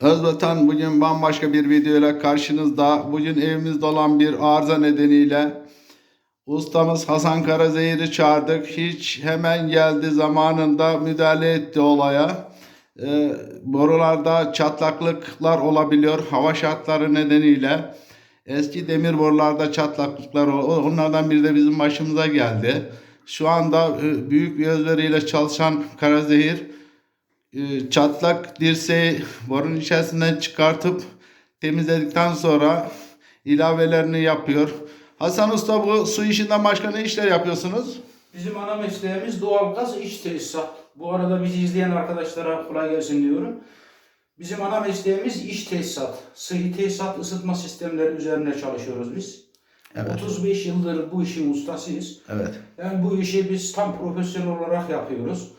Özvatan bugün bambaşka bir videoyla karşınızda. Bugün evimizde olan bir arıza nedeniyle ustamız Hasan Karazehir'i çağırdık. Hiç hemen geldi zamanında müdahale etti olaya. Ee, borularda çatlaklıklar olabiliyor hava şartları nedeniyle. Eski demir borularda çatlaklıklar onlardan biri de bizim başımıza geldi. Şu anda e, büyük bir özveriyle çalışan Karazehir e, çatlak dirseği borun içerisinden çıkartıp temizledikten sonra ilavelerini yapıyor. Hasan Usta bu su işinden başka ne işler yapıyorsunuz? Bizim ana mesleğimiz doğalgaz iç tesisat. Bu arada bizi izleyen arkadaşlara kolay gelsin diyorum. Bizim ana mesleğimiz iç tesisat. Sıhhi tesisat ısıtma sistemleri üzerine çalışıyoruz biz. Evet. 35 yıldır bu işin ustasıyız. Evet. Yani bu işi biz tam profesyonel olarak yapıyoruz.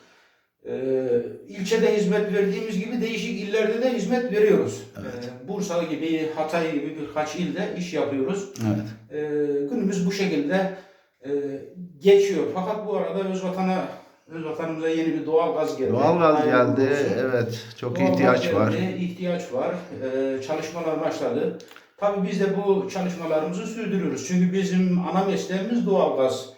Ee, ilçede hizmet verdiğimiz gibi değişik illerde de hizmet veriyoruz. Evet. Ee, Bursa gibi, Hatay gibi birkaç ilde iş yapıyoruz. Evet. Ee, günümüz bu şekilde e, geçiyor. Fakat bu arada Özvatan'a Özvatan'ımıza yeni bir doğal gaz geldi. Doğalgaz Hayırlı geldi. olsun. Evet. Çok Doğalgaz ihtiyaç geldi, var. ihtiyaç var. Çalışmalar başladı. Tabii biz de bu çalışmalarımızı sürdürüyoruz. Çünkü bizim ana mesleğimiz doğalgaz. Ee,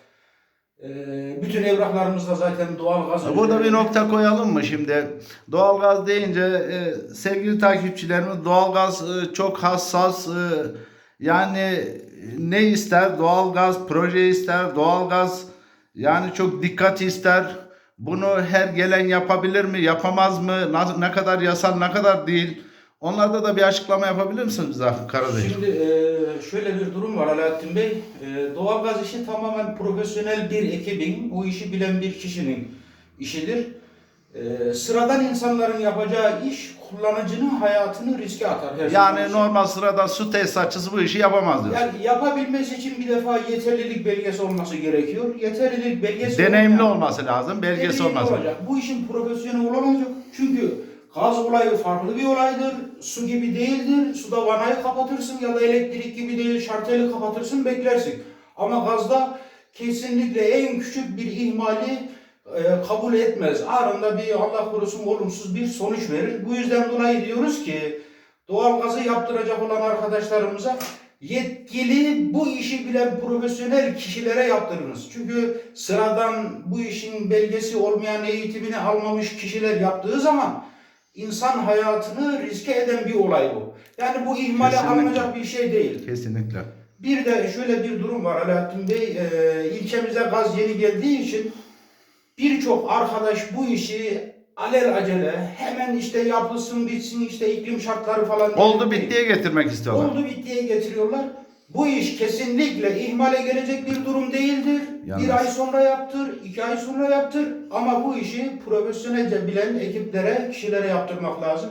bütün evraklarımızda zaten doğalgaz. Burada bir nokta koyalım mı şimdi? Doğalgaz deyince e, sevgili takipçilerimiz doğalgaz e, çok hassas. e, yani ne ister? Doğalgaz proje ister. Doğalgaz yani çok dikkat ister. Bunu her gelen yapabilir mi? Yapamaz mı? Ne kadar yasal, ne kadar değil? Onlarda da bir açıklama yapabilir misiniz bize Karadeniz? Şimdi e, şöyle bir durum var Alaaddin Bey. E, doğalgaz işi tamamen profesyonel bir ekibin, o işi bilen bir kişinin işidir. E, sıradan insanların yapacağı iş kullanıcının hayatını riske atar. her Yani için. normal sırada su tesisatçısı bu işi yapamaz diyor. Yani yapabilmesi için bir defa yeterlilik belgesi olması gerekiyor. Yeterlilik belgesi Deneyimli olması lazım, belgesi olması. olacak. Bu işin profesyonel olacak. Çünkü gaz olayı farklı bir olaydır. Su gibi değildir. Suda vanayı kapatırsın ya da elektrik gibi değil şarteli kapatırsın beklersin. Ama gazda kesinlikle en küçük bir ihmali e, kabul etmez. Anında bir Allah korusun olumsuz bir sonuç verir. Bu yüzden dolayı diyoruz ki doğal gazı yaptıracak olan arkadaşlarımıza yetkili bu işi bilen profesyonel kişilere yaptırınız. Çünkü sıradan bu işin belgesi olmayan eğitimini almamış kişiler yaptığı zaman insan hayatını riske eden bir olay bu. Yani bu ihmale Kesinlikle. alınacak bir şey değil. Kesinlikle. Bir de şöyle bir durum var Alaaddin Bey. Ee, ilçemize gaz yeni geldiği için birçok arkadaş bu işi alel acele hemen işte yapılsın bitsin işte iklim şartları falan. Oldu bittiye getirmek istiyorlar. Oldu bittiye getiriyorlar. Bu iş kesinlikle ihmale gelecek bir durum değildir. Yalnız- Bir ay sonra yaptır, iki ay sonra yaptır. Ama bu işi profesyonelce bilen ekiplere, kişilere yaptırmak lazım.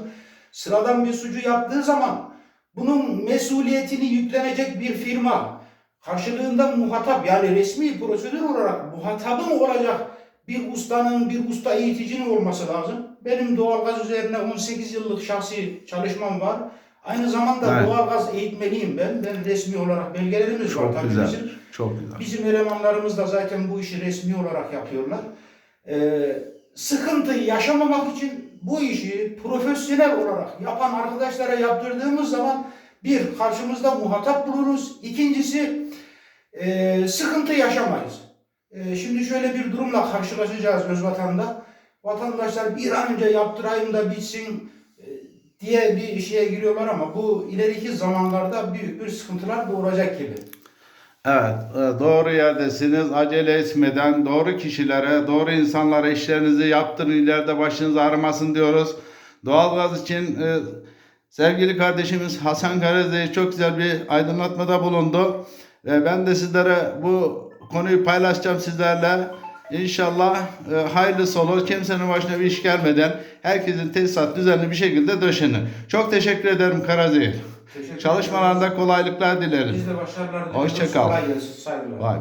Sıradan bir sucu yaptığı zaman bunun mesuliyetini yüklenecek bir firma karşılığında muhatap yani resmi prosedür olarak muhatabın olacak bir ustanın, bir usta eğiticinin olması lazım. Benim doğalgaz üzerine 18 yıllık şahsi çalışmam var. Aynı zamanda Evet. doğalgaz eğitmeniyim ben. Ben resmi olarak belgelerimiz var Çok tabii güzel. bizim. Çok güzel. Bizim elemanlarımız da zaten bu işi resmi olarak yapıyorlar. Ee, sıkıntı yaşamamak için bu işi profesyonel olarak yapan arkadaşlara yaptırdığımız zaman bir karşımızda muhatap buluruz. İkincisi e, sıkıntı yaşamayız. E, şimdi şöyle bir durumla karşılaşacağız Özvatan'da. Vatandaşlar bir an önce yaptırayım da bitsin diye bir şeye giriyorlar ama bu ileriki zamanlarda büyük bir sıkıntılar doğuracak gibi. Evet, e, doğru yerdesiniz. Acele etmeden doğru kişilere, doğru insanlara işlerinizi yaptırın. ileride başınız ağrımasın diyoruz. Doğalgaz için e, sevgili kardeşimiz Hasan Karadeniz çok güzel bir aydınlatmada bulundu. Ve ben de sizlere bu konuyu paylaşacağım sizlerle. İnşallah e, hayırlısı olur. Kimsenin başına bir iş gelmeden herkesin tesisat düzenli bir şekilde döşenir. Çok teşekkür ederim Karazehir. Çalışmalarında kolaylıklar dilerim. Biz de başarılar diliyoruz. Hoşça kal. Kolay